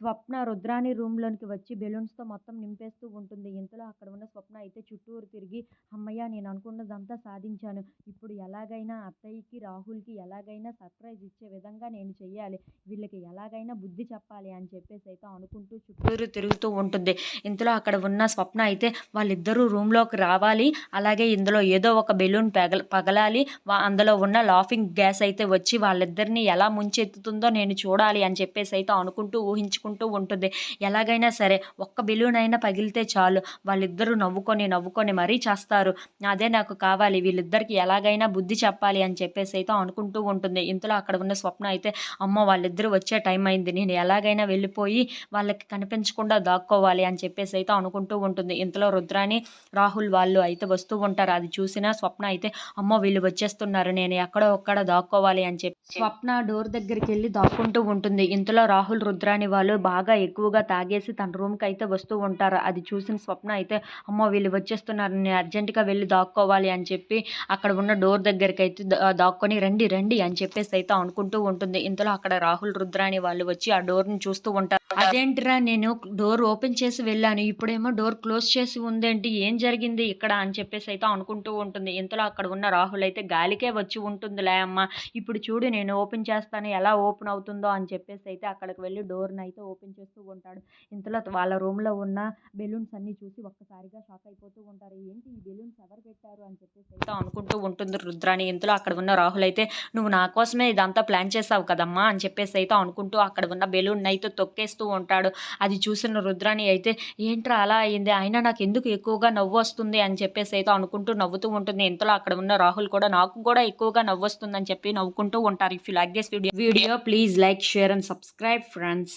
స్వప్న రుద్రాణి రూమ్లోనికి వచ్చి బెలూన్స్తో మొత్తం నింపేస్తూ ఉంటుంది. ఇంతలో అక్కడ ఉన్న స్వప్న అయితే చుట్టూరు తిరిగి అమ్మయ్య నేను అనుకున్నదంతా సాధించాను. ఇప్పుడు ఎలాగైనా అత్తయ్యకి రాహుల్కి ఎలాగైనా సర్ప్రైజ్ ఇచ్చే విధంగా నేను చెయ్యాలి. వీళ్ళకి ఎలాగైనా బుద్ధి చెప్పాలి అని చెప్పేసి అయితే అనుకుంటూ చుట్టూరు తిరుగుతూ ఉంటుంది. ఇంతలో అక్కడ ఉన్న స్వప్న అయితే వాళ్ళిద్దరూ రూమ్లోకి రావాలి. అలాగే ఇందులో ఏదో ఒక బెలూన్ పగల పగలాలి. వా- అందులో ఉన్న లాఫింగ్ గ్యాస్ అయితే వచ్చి వాళ్ళిద్దరిని ఎలా ముంచెత్తుతుందో నేను చూడాలి అని చెప్పేసి అయితే అనుకుంటూ ఊహించుకుంటూ ఉంటుంది. ఎలాగైనా సరే ఒక్క బెలూన్ అయినా పగిలితే చాలు. వాళ్ళిద్దరూ నవ్వుకొని నవ్వుకొని మరీ చేస్తారు. అదే నాకు కావాలి. వీళ్ళిద్దరికి ఎలాగైనా బుద్ధి చెప్పాలి అని చెప్పేసి అయితే అనుకుంటూ ఉంటుంది. ఇంతలో అక్కడ ఉన్న స్వప్న అయితే అమ్మ వాళ్ళిద్దరూ వచ్చే టైం అయింది. నేను ఎలాగైనా వెళ్ళిపోయి వాళ్ళకి కనిపించకుండా దాక్కోవాలి అని చెప్పేసి అయితే అనుకుంటూ ఉంటుంది. ఇంతలో రుద్రాని రాహుల్ వాళ్ళు అయితే వస్తూ ఉంటారు. అది చూసిన స్వప్న అయితే అమ్మ వీళ్ళు వచ్చేస్తున్నారు. నేను ఎక్కడో ఒక్కడ దాక్కోవాలి అని చెప్పి స్వప్న డోర్ దగ్గరికి వెళ్ళి దాక్కుంటూ ఉంటుంది. ఇంతలో రాహుల్ రుద్రాని వాళ్ళు బాగా ఎక్కువగా తాగేసి తన రూమ్కి అయితే వస్తూ ఉంటారు. అది చూసిన స్వప్న అయితే అమ్మ వీళ్ళు వచ్చేస్తున్నారు నేను అర్జెంటుగా వెళ్ళి దాక్కోవాలి అని చెప్పి అక్కడ ఉన్న డోర్ దగ్గరికి అయితే దాక్కొని రండి రండి అని చెప్పేసి అయితే అనుకుంటూ ఉంటుంది. ఇంతలో అక్కడ రాహుల్ రుద్రాని వాళ్ళు వచ్చి ఆ డోర్ని చూస్తూ ఉంటారు. అదేంటిరా నేను డోర్ ఓపెన్ చేసి వెళ్ళాను. ఇప్పుడేమో డోర్ క్లోజ్ చేసి ఉందేంటి? ఏం జరిగింది ఇక్కడ? అని చెప్పేసి అయితే అనుకుంటూ ఉంటుంది. ఇంతలో అక్కడ ఉన్న రాహుల్ అయితే గాలికే వచ్చి ఉంటుందిలే అమ్మ. ఇప్పుడు చూడు నేను ఓపెన్ చేస్తాను. ఎలా ఓపెన్ అవుతుందో అని చెప్పేసి అయితే అక్కడికి వెళ్ళి డోర్ని అయితే ఓపెన్ చేస్తూ ఉంటాడు. ఇంతలో వాళ్ళ రూమ్లో ఉన్న బెలూన్స్ అన్ని చూసి ఒక్కసారిగా షాక్ అయిపోతూ ఉంటారు. ఏంటి ఈ బెలూన్స్ ఎవరు పెట్టారు? అని చెప్పేసి అయితే అనుకుంటూ ఉంటుంది రుద్రాని ఇంతలో అక్కడ ఉన్న రాహుల్ అయితే నువ్వు నా కోసమే ఇదంతా ప్లాన్ చేసావు కదమ్మా? అని చెప్పేసి అయితే అనుకుంటూ అక్కడ ఉన్న బెలూన్ అయితే తొక్కేస్తూ ఉంటాడు. అది చూసిన రుద్రాని అయితే ఏంట్రా అలా అయింది? అయినా నాకు ఎందుకు ఎక్కువగా నవ్వు వస్తుంది? అని చెప్పేసి అయితే అనుకుంటూ నవ్వుతూ ఉంటుంది. ఇంతలో అక్కడ ఉన్న రాహుల్ కూడా నాకు కూడా ఎక్కువగా నవ్వు వస్తుంది అని చెప్పి నవ్వుకుంటూ ఉంటారు. If you like this video video please like share and subscribe friends